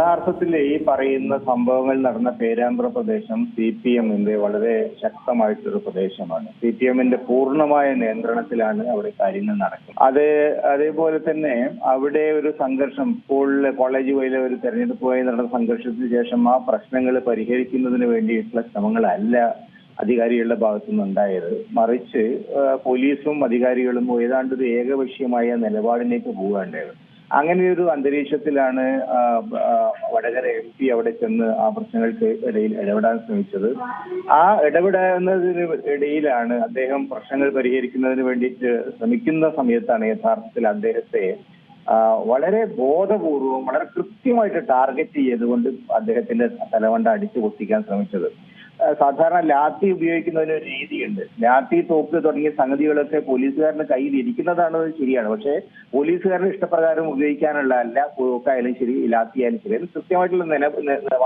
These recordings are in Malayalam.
യഥാർത്ഥത്തിൽ ഈ പറയുന്ന സംഭവങ്ങൾ നടന്ന പേരാമ്പ്ര പ്രദേശം സി പി എമ്മിന്റെ വളരെ ശക്തമായിട്ടൊരു പ്രദേശമാണ്. സി പി എമ്മിന്റെ പൂർണമായ നിയന്ത്രണത്തിലാണ് അവിടെ കാര്യങ്ങൾ നടക്കുന്നത്. അത് അതേപോലെ തന്നെ അവിടെ ഒരു സംഘർഷം സ്കൂളിലെ കോളേജ് വഴിയിലെ ഒരു തെരഞ്ഞെടുപ്പുമായി നടന്ന സംഘർഷത്തിന് ശേഷം ആ പ്രശ്നങ്ങൾ പരിഹരിക്കുന്നതിന് വേണ്ടിയിട്ടുള്ള ശ്രമങ്ങളല്ല അധികാരികളുടെ ഭാഗത്തുനിന്ന് ഉണ്ടായത്. മറിച്ച് പോലീസും അധികാരികളും ഏതാണ്ട് ഒരു ഏകപക്ഷീയമായ നിലപാടിലേക്ക് പോവുകയുണ്ടായത് അങ്ങനെ ഒരു അന്തരീക്ഷത്തിലാണ് വടകര എം പി അവിടെ ചെന്ന് ആ പ്രശ്നങ്ങൾക്ക് ഇടയിൽ ഇടപെടാൻ ശ്രമിച്ചത്. ആ ഇടപെടുന്നതിന് ഇടയിലാണ് അദ്ദേഹം പ്രശ്നങ്ങൾ പരിഹരിക്കുന്നതിന് വേണ്ടിയിട്ട് ശ്രമിക്കുന്ന സമയത്താണ് യഥാർത്ഥത്തിൽ അദ്ദേഹത്തെ വളരെ ബോധപൂർവം വളരെ കൃത്യമായിട്ട് ടാർഗറ്റ് ചെയ്തുകൊണ്ട് അദ്ദേഹത്തിന്റെ തലവണ്ട അടിച്ചു പൊട്ടിക്കാൻ ശ്രമിച്ചത്. സാധാരണ ലാത്തി ഉപയോഗിക്കുന്നതിന് ഒരു രീതിയുണ്ട്. ലാത്തി തോക്ക് തുടങ്ങിയ സംഗതികളൊക്കെ പോലീസുകാരന്റെ കയ്യിൽ ഇരിക്കുന്നതാണ് ശരിയാണ്. പക്ഷേ പോലീസുകാരുടെ ഇഷ്ടപ്രകാരം ഉപയോഗിക്കാനുള്ള അല്ല തോക്കായാലും ശരി ലാത്തി ആയാലും ശരി കൃത്യമായിട്ടുള്ള നില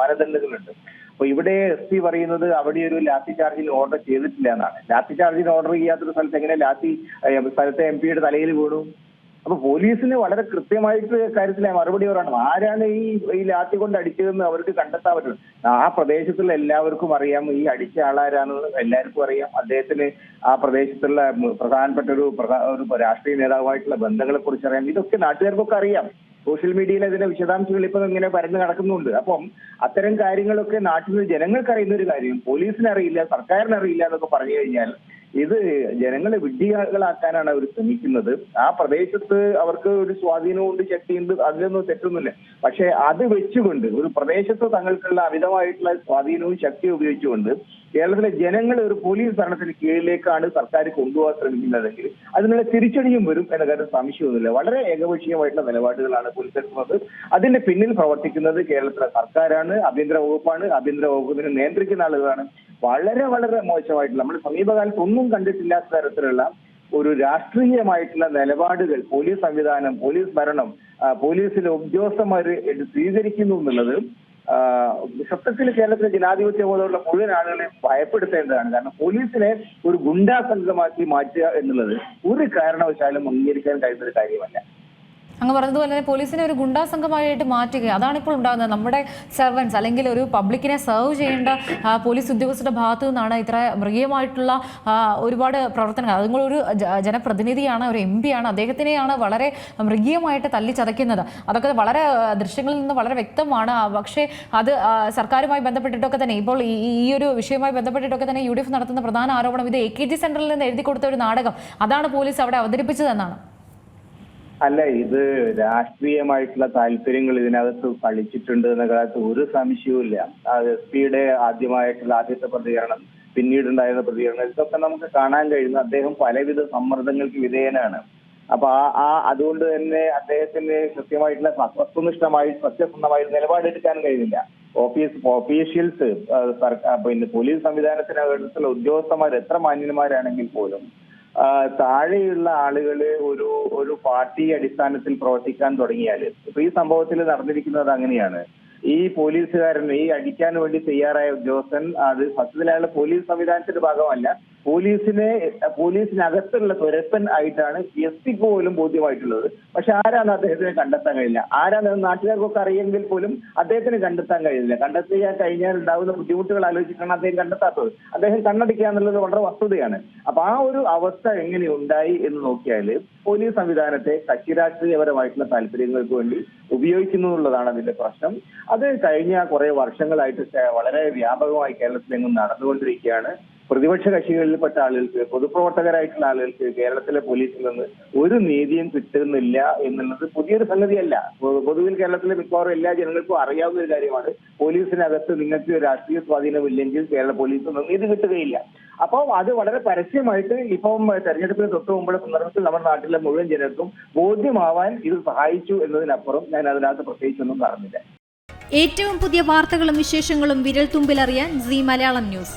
മാനദണ്ഡങ്ങളുണ്ട് അപ്പൊ ഇവിടെ എസ് പി പറയുന്നത് അവിടെ ഒരു ലാത്തി ചാർജിന് ഓർഡർ ചെയ്തിട്ടില്ല എന്നാണ്. ലാത്തി ചാർജിന് ഓർഡർ ചെയ്യാത്തൊരു സ്ഥലത്ത് എങ്ങനെ ലാത്തി സ്ഥലത്തെ എം പിയുടെ തലയിൽ വീണു? അപ്പൊ പോലീസിന് വളരെ കൃത്യമായിട്ട് കാര്യത്തിലെ മറുപടി പറയണം ആരാണ് ഈ ഈ ലാത്തി കൊണ്ട് അടിച്ചതെന്ന് അവർക്ക് കണ്ടെത്താൻ പറ്റും. ആ പ്രദേശത്തുള്ള എല്ലാവർക്കും അറിയാം. ഈ അടിച്ച ആളാരാണെന്ന് എല്ലാവർക്കും അറിയാം. അദ്ദേഹത്തിന് ആ പ്രദേശത്തുള്ള പ്രധാനപ്പെട്ട ഒരു ഒരു രാഷ്ട്രീയ നേതാവുമായിട്ടുള്ള ബന്ധങ്ങളെ കുറിച്ച് അറിയാം. ഇതൊക്കെ നാട്ടുകാർക്കൊക്കെ അറിയാം. സോഷ്യൽ മീഡിയയിൽ അതിന്റെ വിശദാംശങ്ങൾ ഇപ്പൊ ഇങ്ങനെ പരന്ന് നടക്കുന്നുണ്ട്. അപ്പം അത്തരം കാര്യങ്ങളൊക്കെ നാട്ടിൽ ജനങ്ങൾക്ക് അറിയുന്ന ഒരു കാര്യം പോലീസിന് അറിയില്ല സർക്കാരിന് അറിയില്ല എന്നൊക്കെ പറഞ്ഞു കഴിഞ്ഞാൽ ഇത് ജനങ്ങളെ വിഡ്ഢികളാക്കാനാണ് അവർ ശ്രമിക്കുന്നത്. ആ പ്രദേശത്ത് അവർക്ക് ഒരു സ്വാധീനമുണ്ട് ശക്തിയുണ്ട് അതിലൊന്നും തെറ്റൊന്നുമില്ല. പക്ഷെ അത് വെച്ചുകൊണ്ട് ഒരു പ്രദേശത്ത് തങ്ങൾക്കുള്ള അമിതമായിട്ടുള്ള സ്വാധീനവും ശക്തിയും ഉപയോഗിച്ചുകൊണ്ട് കേരളത്തിലെ ജനങ്ങളെ ഒരു പോലീസ് ഭരണത്തിന് കീഴിലേക്കാണ് സർക്കാർ കൊണ്ടുപോകാൻ ശ്രമിക്കുന്നതെങ്കിൽ അതിനുള്ള തിരിച്ചടിയും വരും എന്ന കാര്യം സംശയമൊന്നുമില്ല. വളരെ ഏകപക്ഷീയമായിട്ടുള്ള നിലപാടുകളാണ് പോലീസ് എടുക്കുന്നത്. അതിന്റെ പിന്നിൽ പ്രവർത്തിക്കുന്നത് കേരളത്തിലെ സർക്കാരാണ്. ആഭ്യന്തര വകുപ്പാണ്. ആഭ്യന്തര വകുപ്പിനെ നിയന്ത്രിക്കുന്ന ആളുകളാണ്. വളരെ വളരെ മോശമായിട്ടുള്ള നമ്മൾ സമീപകാലത്ത് ഒന്നും കണ്ടിട്ടില്ലാത്ത തരത്തിലുള്ള ഒരു രാഷ്ട്രീയമായിട്ടുള്ള നിലപാടുകൾ പോലീസ് സംവിധാനം പോലീസ് ഭരണം പോലീസിലെ ഉദ്യോഗസ്ഥന്മാർ സ്വീകരിക്കുന്നു എന്നുള്ളത് സത്യത്തിൽ കേരളത്തിലെ ജനാധിപത്യ പോലുള്ള മുഴുവൻ ആളുകളെ ഭയപ്പെടുത്തേണ്ടതാണ്. കാരണം പോലീസിനെ ഒരു ഗുണ്ടാ സംഘമാക്കി മാറ്റുക എന്നുള്ളത് ഒരു കാരണവശാലും അംഗീകരിക്കാൻ കഴിയുന്ന ഒരു കാര്യമല്ല. അങ്ങ് പറഞ്ഞതുപോലെ തന്നെ പോലീസിനെ ഒരു ഗുണ്ടാ സംഘമായിട്ട് മാറ്റുക. അതാണ് ഇപ്പോൾ ഉണ്ടാകുന്നത്. നമ്മുടെ സെർവൻസ് അല്ലെങ്കിൽ ഒരു പബ്ലിക്കിനെ സെർവ് ചെയ്യേണ്ട പോലീസ് ഉദ്യോഗസ്ഥരുടെ ഭാഗത്തു നിന്നാണ് ഇത്ര മൃഗീയമായിട്ടുള്ള ഒരുപാട് പ്രവർത്തനങ്ങൾ. അതുങ്ങളൊരു ജനപ്രതിനിധിയാണ് ഒരു എം പിയാണ് അദ്ദേഹത്തിനെയാണ് വളരെ മൃഗീയമായിട്ട് തല്ലിച്ചതയ്ക്കുന്നത്. അതൊക്കെ വളരെ ദൃശ്യങ്ങളിൽ നിന്ന് വളരെ വ്യക്തമാണ്. പക്ഷേ അത് സർക്കാരുമായി ബന്ധപ്പെട്ടിട്ടൊക്കെ തന്നെ ഇപ്പോൾ ഈ ഒരു വിഷയവുമായി ബന്ധപ്പെട്ടിട്ടൊക്കെ തന്നെ യു നടത്തുന്ന പ്രധാന ആരോപണം ഇത് എ കെ ജി സെന്ററിൽ നിന്ന് എഴുതി കൊടുത്ത ഒരു നാടകം. അതാണ് പോലീസ് അവിടെ അവതരിപ്പിച്ചതെന്നാണ്. അല്ല ഇത് രാഷ്ട്രീയമായിട്ടുള്ള താല്പര്യങ്ങൾ ഇതിനകത്ത് കളിച്ചിട്ടുണ്ട് എന്ന കാര്യത്തിൽ ഒരു സംശയവുമില്ല. എസ് പിയുടെ ആദ്യമായിട്ടുള്ള ആദ്യത്തെ പ്രതികരണം പിന്നീടുണ്ടായിരുന്ന പ്രതികരണം ഇതൊക്കെ നമുക്ക് കാണാൻ കഴിയുന്നു. അദ്ദേഹം പലവിധ സമ്മർദ്ദങ്ങൾക്ക് വിധേയനാണ്. അപ്പൊ ആ ആ അതുകൊണ്ട് തന്നെ അദ്ദേഹത്തിന് കൃത്യമായിട്ടുള്ള വസ്തുനിഷ്ഠമായി സത്യസന്ധമായ നിലപാട് നിലപാടെടുക്കാൻ കഴിയുന്നില്ല ഓഫീസ് ഓഫീഷ്യൽസ് സർക്കാർ പിന്നെ പോലീസ് സംവിധാനത്തിനകത്തുള്ള ഉദ്യോഗസ്ഥന്മാർ എത്ര മാന്യന്മാരാണെങ്കിൽ പോലും താഴെയുള്ള ആളുകൾ ഒരു ഒരു പാർട്ടി അടിസ്ഥാനത്തിൽ പ്രവർത്തിക്കാൻ തുടങ്ങിയാൽ ഇപ്പൊ ഈ സംഭവത്തിൽ നടന്നിരിക്കുന്നത് അങ്ങനെയാണ്. ഈ പോലീസുകാരൻ ഈ അടിക്കാൻ വേണ്ടി തയ്യാറായ ഉദ്യോഗസ്ഥൻ അത് സത്യത്തിൽ അയാൾ പോലീസ് സംവിധാനത്തിന്റെ ഭാഗമല്ല പോലീസിനെ പോലീസിനകത്തുള്ള തുരപ്പൻ ആയിട്ടാണ് എസ് പി പോലും ബോധ്യമായിട്ടുള്ളത്. പക്ഷെ ആരാണ് അദ്ദേഹത്തിന് കണ്ടെത്താൻ കഴിയില്ല ആരാണ് നാട്ടുകാർക്കൊക്കെ അറിയെങ്കിൽ പോലും അദ്ദേഹത്തിന് കണ്ടെത്താൻ കഴിയില്ല കണ്ടെത്തിയാൽ കഴിഞ്ഞാൽ ഉണ്ടാകുന്ന ബുദ്ധിമുട്ടുകൾ ആലോചിച്ചിട്ടാണ് അദ്ദേഹം കണ്ടെത്താത്തത്. അദ്ദേഹം കണ്ണടിക്കുക എന്നുള്ളത് വളരെ വസ്തുതയാണ്. അപ്പൊ ആ ഒരു അവസ്ഥ എങ്ങനെ ഉണ്ടായി എന്ന് നോക്കിയാൽ പോലീസ് സംവിധാനത്തെ കക്ഷി രാഷ്ട്രീയപരമായിട്ടുള്ള താല്പര്യങ്ങൾക്ക് വേണ്ടി ഉപയോഗിക്കുന്നു എന്നുള്ളതാണ് അതിന്റെ പ്രശ്നം. അത് കഴിഞ്ഞ കുറെ വർഷങ്ങളായിട്ട് വളരെ വ്യാപകമായി കേരളത്തിലെങ്ങും നടന്നുകൊണ്ടിരിക്കുകയാണ്. പ്രതിപക്ഷ കക്ഷികളിൽപ്പെട്ട ആളുകൾക്ക് പൊതുപ്രവർത്തകരായിട്ടുള്ള ആളുകൾക്ക് കേരളത്തിലെ പോലീസിൽ നിന്ന് ഒരു നീതിയും കിട്ടുന്നില്ല എന്നുള്ളത് പുതിയൊരു സംഗതിയല്ല. പൊതുവിൽ കേരളത്തിലെ മിക്കവാറും എല്ലാ ജനങ്ങൾക്കും അറിയാവുന്ന ഒരു കാര്യമാണ്. പോലീസിനകത്ത് നിങ്ങൾക്ക് രാഷ്ട്രീയ സ്വാധീനമില്ലെങ്കിൽ കേരള പോലീസിൽ നിന്ന് നീതി കിട്ടുകയില്ല. അപ്പോൾ അത് വളരെ പരസ്യമായിട്ട് ഇപ്പം തെരഞ്ഞെടുപ്പിന് തൊട്ട് മുമ്പുള്ള സന്ദർഭത്തിൽ നമ്മുടെ നാട്ടിലെ മുഴുവൻ ജനർക്കും ബോധ്യമാവാൻ ഇത് സഹായിച്ചു എന്നതിനപ്പുറം ഞാൻ അതിനകത്ത് പ്രത്യേകിച്ചൊന്നും കാണുന്നില്ല. ഏറ്റവും പുതിയ വാർത്തകളും വിശേഷങ്ങളും വിരൽ തുമ്പിലറിയാൻ സി മലയാളം ന്യൂസ്.